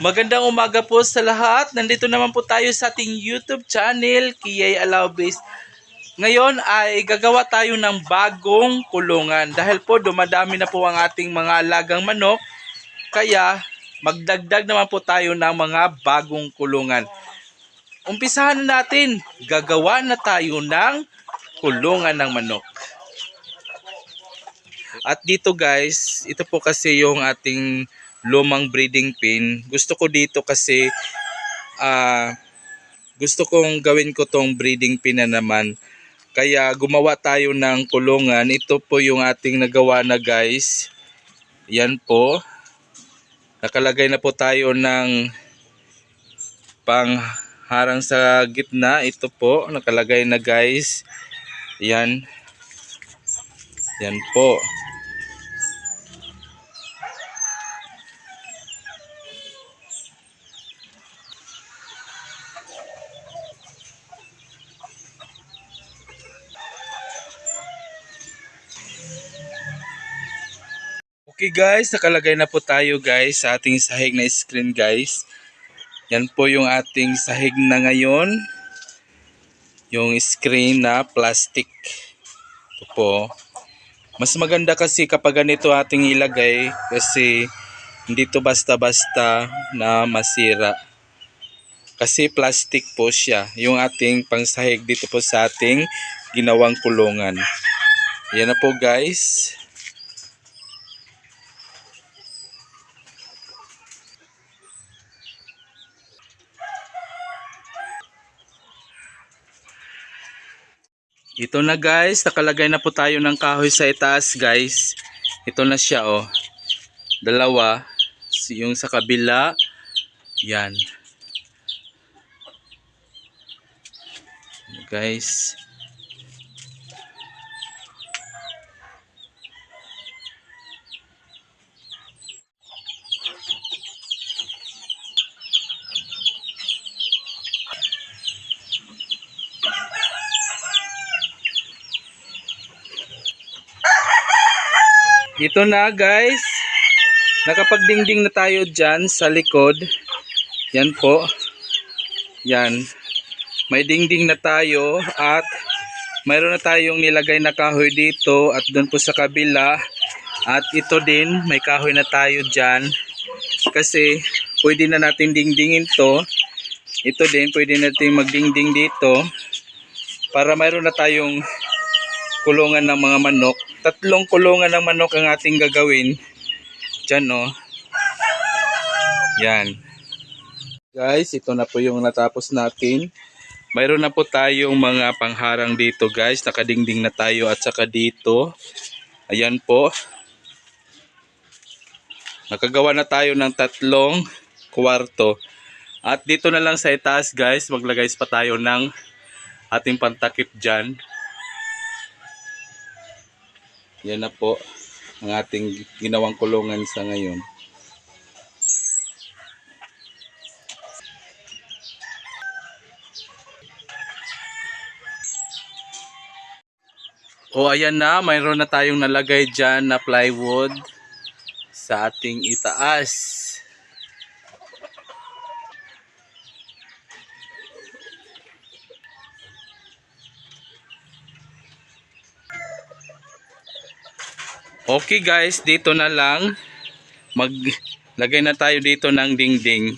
Magandang umaga po sa lahat. Nandito naman po tayo sa ating YouTube channel, Kiyay Alawbis. Ngayon ay gagawa tayo ng bagong kulungan. Dahil po dumadami na po ang ating mga alagang manok. Kaya magdagdag naman po tayo ng mga bagong kulungan. Umpisahan na natin. Gagawa na tayo ng kulungan ng manok. At dito guys, ito po kasi yung ating lumang breeding pin. Gusto ko dito kasi ah gusto kong gawin ko tong breeding pin na naman. Kaya gumawa tayo ng kulungan. Ito po yung ating nagawa na guys. Yan po. Nakalagay na po tayo ng pangharang sa gitna. Ito po. Nakalagay na guys. Yan. Yan po. Okay guys, nakalagay na po tayo guys sa ating sahig na screen guys. Yan po yung ating sahig na ngayon. Yung screen na plastic. Ito po. Mas maganda kasi kapag ganito ating ilagay kasi hindi to basta-basta na masira. Kasi plastic po siya. Yung ating pangsahig dito po sa ating ginawang kulungan. Yan na po guys. Ito na guys, nakalagay na po tayo ng kahoy sa itaas guys. Ito na siya oh. Dalawa, yung sa kabila. Yan. Guys. Ito na guys. Nakapagdingding na tayo dyan sa likod. Yan po. Yan. May dingding na tayo at mayroon na tayong nilagay na kahoy dito at doon po sa kabila. At ito din, may kahoy na tayo dyan. Kasi pwede na natin dingdingin to. Ito din, pwede natin magdingding dito. Para mayroon na tayong kulungan ng mga manok. Tatlong kulungan ng manok ang ating gagawin. Diyan, no? Yan. Guys, ito na po yung natapos natin. Mayroon na po tayong mga pangharang dito, guys. Nakadingding na tayo at saka dito. Ayan po. Nakagawa na tayo ng tatlong kwarto. At dito na lang sa itaas, guys, maglagay pa tayo ng ating pantakip dyan. Yan na po ang ating ginawang kulungan sa ngayon. O ayan na, mayroon na tayong nalagay dyan na plywood sa ating itaas. Okay guys, dito na lang. Maglagay na tayo dito ng dingding.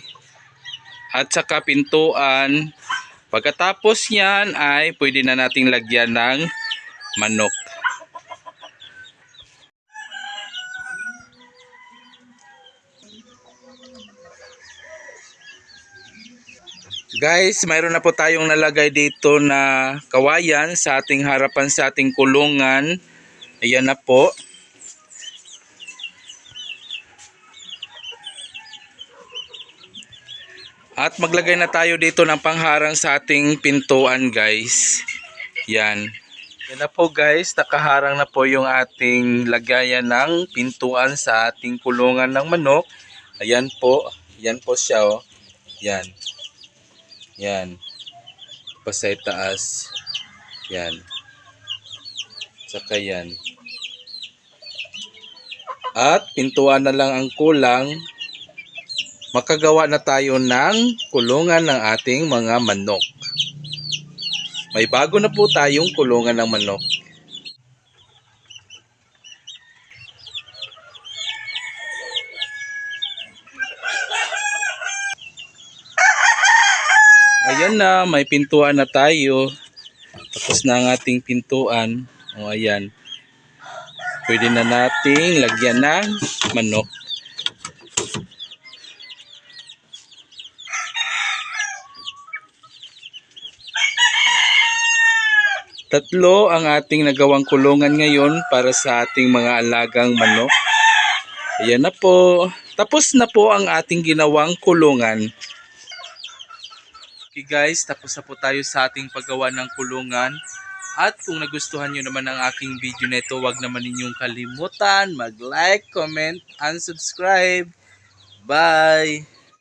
At saka pintuan. Pagkatapos yan ay pwede na nating lagyan ng manok. Guys, mayroon na po tayong nalagay dito na kawayan sa ating harapan sa ating kulungan. Ayan na po. At maglagay na tayo dito ng pangharang sa ating pintuan guys. Yan. Yan na po guys, nakaharang na po yung ating lagayan ng pintuan sa ating kulungan ng manok. Ayan po. Yan po siya oh. Yan. Yan. Pa sa itaas. Yan. Saka yan. At pintuan na lang ang kulang makagawa na tayo ng kulungan ng ating mga manok. May bago na po tayong kulungan ng manok. Ayan na, may pintuan na tayo. Tapos na ang ating pintuan. O ayan. Pwede na nating lagyan ng manok. Tatlo ang ating nagawang kulungan ngayon para sa ating mga alagang manok. Ayan na po. Tapos na po ang ating ginawang kulungan. Okay guys, tapos na po tayo sa ating paggawa ng kulungan. At kung nagustuhan nyo naman ang aking video na ito, huwag naman ninyong kalimutan mag-like, comment, and subscribe. Bye!